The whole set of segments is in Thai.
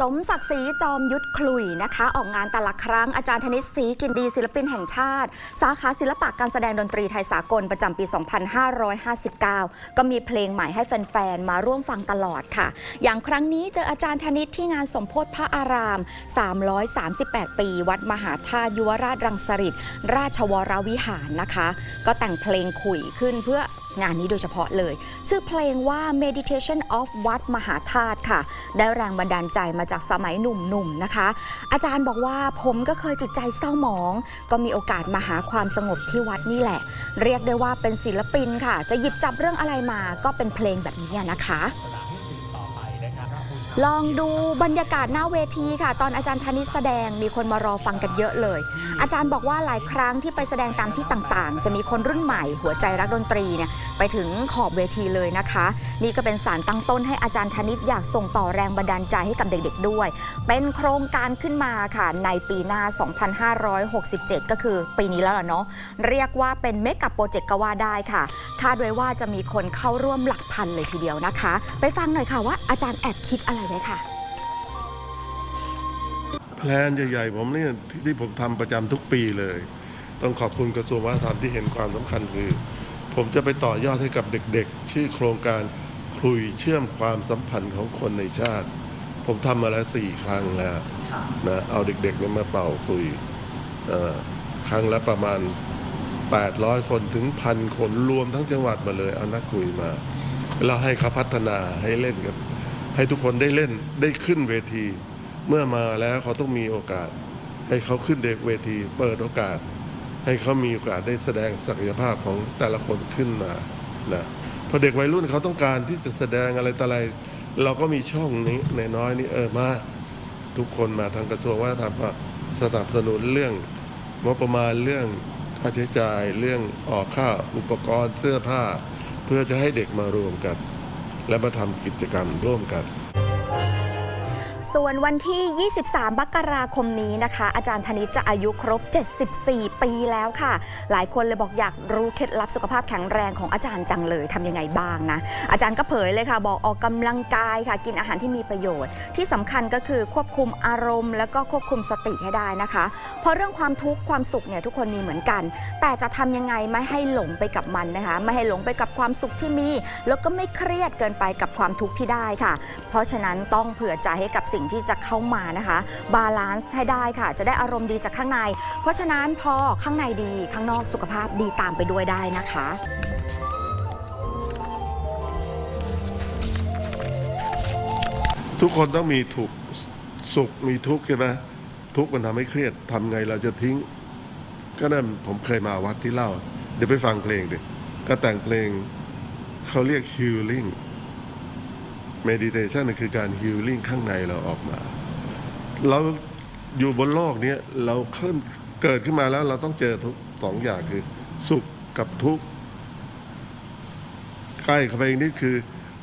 สมศักดิ์ศรีจอมยุทธคลุยนะคะ ออกงานแต่ละครั้งอาจารย์ธนิตศรีกินดีศิลปินแห่งชาติ สาขาศิลปะการแสดงดนตรีไทยสากลประจำปี 2559 ก็มีเพลงใหม่ให้แฟน ๆ มาร่วมฟังตลอดค่ะ อย่างครั้งนี้เจออาจารย์ธนิตที่งานสมโพธิพระอาราม 338 ปี วัดมหาธาตุยุวราชรังสฤษราชวรวิหารนะคะ ก็แต่งเพลงขุยขึ้นเพื่องานนี้โดยเฉพาะเลย ชื่อเพลงว่า Meditation of วัดมหาธาตุค่ะ ได้แรงบันดาลใจมาจากสมัยหนุ่มๆนะคะ อาจารย์บอกว่าผมก็เคยจิตใจเศร้าหมอง ก็มีโอกาสมาหาความสงบที่วัดนี่แหละ เรียกได้ว่าเป็นศิลปินค่ะ จะหยิบจับเรื่องอะไรมาก็เป็นเพลงแบบนี้นะคะ ลองดูบรรยากาศหน้าเวทีค่ะ ตอนอาจารย์ธนิตแสดงมีคนมารอฟังกันเยอะเลย อาจารย์บอกว่าหลายครั้งที่ไปแสดงตามที่ต่างๆ จะมีคนรุ่นใหม่หัวใจรักดนตรีเนี่ยไปถึงขอบเวทีเลยนะคะ นี่ก็เป็นสารตั้งต้นให้อาจารย์ธนิตอยากส่งต่อแรงบันดาลใจให้กับเด็กๆด้วย เป็นโครงการขึ้นมาค่ะในปีหน้า 2567 ก็คือปีนี้แล้วล่ะเนาะเรียกว่าเป็นเมกะโปรเจกต์ก็ว่าได้ค่ะคาดไว้ว่าจะมีคนเข้าร่วมหลักพันเลยทีเดียวนะคะ ไปฟังหน่อยค่ะว่าอาจารย์แอบคิดอะไรไว้ค่ะ แพลนใหญ่ ๆ ผมเนี่ยที่ที่ผมทำประจำทุกปีเลย ต้องขอบคุณกระทรวงวัฒนธรรมที่เห็นความสำคัญคือ ผมจะไปต่อยอดให้กับเด็กๆ ชื่อโครงการคลุยเชื่อมความสัมพันธ์ของคนในชาติ ผมทำมาแล้วสี่ครั้งแล้วนะเอาเด็กๆเนี่ยมาเป่าคลุยครั้งละประมาณ 800 คนถึงพันคนรวมทั้งจังหวัดมาเลย เอานักคุยมา แล้วให้เขาพัฒนาให้เล่นกัน ให้ทุกคนได้เล่นได้ขึ้นเวที เมื่อมาแล้วเขาต้องมีโอกาส ให้เขาขึ้นเด็กเวที เปิดโอกาส ให้เขามีโอกาสได้แสดงศักยภาพของแต่ละคนขึ้นมานะพอเด็กวัยรุ่นเขาต้องการที่จะแสดงอะไรต่ออะไร เราก็มีช่องนี้ในน้อยนี่เออมาทุกคนมาทางกระทรวงวัฒนธรรมก็สนับสนุนเรื่องงบประมาณเรื่องค่าใช้จ่ายเรื่องออกค่าอุปกรณ์เสื้อผ้า เพื่อจะให้เด็กมารวมกัน และมาทำกิจกรรมร่วมกัน ส่วนวันที่ 23มกราคมนี้นะคะ อาจารย์ธนิตจะอายุครบ 74 ปีแล้วค่ะ หลายคนเลยบอกอยากรู้เคล็ดลับสุขภาพแข็งแรงของอาจารย์จังเลยทำยังไงบ้างนะ อาจารย์ก็เผยเลยค่ะ บอกออกกำลังกายค่ะ กินอาหารที่มีประโยชน์ ที่สำคัญก็คือควบคุมอารมณ์ แล้วก็ควบคุมสติให้ได้นะคะ เพราะเรื่องความทุกข์ความสุขเนี่ยทุกคนมีเหมือนกัน แต่จะทำยังไงไม่ให้หลงไปกับมันนะคะ ไม่ให้หลงไปกับความสุขที่มี แล้วก็ไม่เครียดเกินไปกับความทุกข์ที่ได้ค่ะ เพราะฉะนั้นต้องเผื่อใจให้กับสิ่งที่จะเข้ามานะคะ บาลานซ์ให้ได้ค่ะ จะได้อารมณ์ดีจากข้างใน เพราะฉะนั้นพอข้างในดีข้างนอกสุขภาพดีตามไปด้วยได้นะคะทุกคนต้องมีถูกสุขมีทุกข์ใช่ไหมทุกข์มันทำให้เครียดทำไงเราจะทิ้ง ก็นั่นผมเคยมาวัดที่เล่า เดี๋ยวไปฟังเพลงดิก็แต่งเพลงเขาเรียก healing meditation คือการ healing ข้างในเราออกมา เราอยู่บนโลกนี้เราขึ้นเกิดขึ้นมาแล้วเราต้องเจอทุกสองอย่างคือ สุขกับทุกข์ใกล้เข้าไปอีกนิดคือ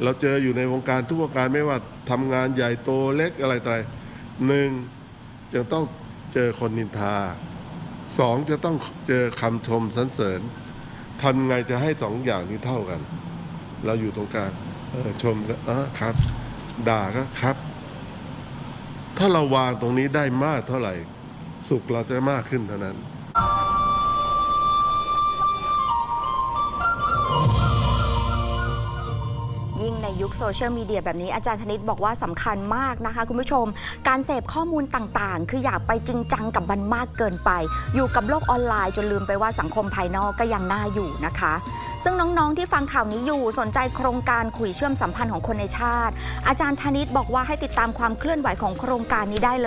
เราเจออยู่ในวงการทุกวงการไม่ว่าทำงานใหญ่โตเล็กอะไรต่ออะไรหนึ่งจะต้องเจอคนนินทาสองจะต้องเจอคำชมสรรเสริญทำไงจะให้สองอย่างนี้เท่ากัน เราอยู่ตรงกลาง ออชมก็เออครับ ด่าก็ครับ ถ้าเราวางตรงนี้ได้มากเท่าไหร่ สุขเราจะมากขึ้นเท่านั้นยิ่งในยุคโซเชียลมีเดียแบบนี้อาจารย์ธนิตบอกว่าสำคัญมากนะคะ คุณผู้ชม การเสพข้อมูลต่างๆ คืออยากไปจริงจังกับมันมากเกินไป อยู่กับโลกออนไลน์จนลืมไปว่าสังคมภายนอกก็ยังน่าอยู่นะคะ ซึ่งน้องๆที่ฟังข่าวนี้อยู่สนใจโครงการคุยเชื่อมสัมพันธ์ของคนในชาติ อาจารย์ธนิตบอกว่าให้ติดตามความเคลื่อนไหวของโครงการนี้ได้เลย